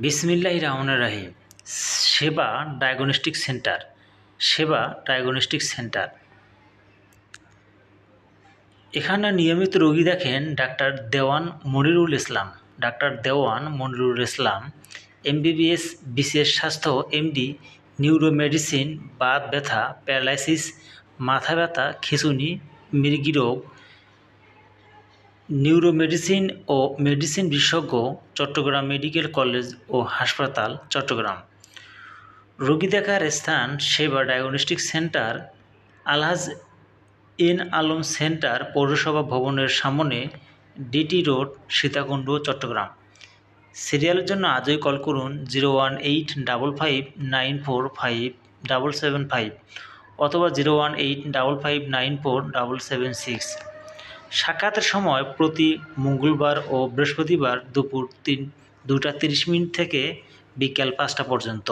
বিসমিল্লাহ রহমানির রাহিম। Seba diagnostic centre Seba diagnostic centre এখানে নিয়মিত রোগী দেখেন doctor Dewan Monirul Islam. Doctor Dewan Monirul Islam, MBBS বিশেষ স্বাস্থ্য, এমডি, নিউরোমেডিসিন, বাত ব্যথা, প্যারালাইসিস, মাথা ব্যথা, খিঁচুনি মৃগী রোগ নিউরোমেডিসিন ও মেডিসিন বিশেষজ্ঞ চট্টগ্রাম মেডিকেল কলেজ ও হাসপাতাল, চট্টগ্রাম। রোগী দেখার স্থান Seba diagnostic centre, Alhaj N Alam centre পৌরসভা ভবনের সামনে ডিটি রোড, সীতাকুণ্ড, চট্টগ্রাম। সিরিয়ালের জন্য আজই কল করুন zero one eight double five nine four five double seven five অথবা zero one eight double five nine four double seven six. সাক্ষাতের সময় প্রতি মঙ্গলবার ও বৃহস্পতিবার দুপুর তিন দুটা তিরিশ মিনিট থেকে বিকেল পাঁচটা পর্যন্ত।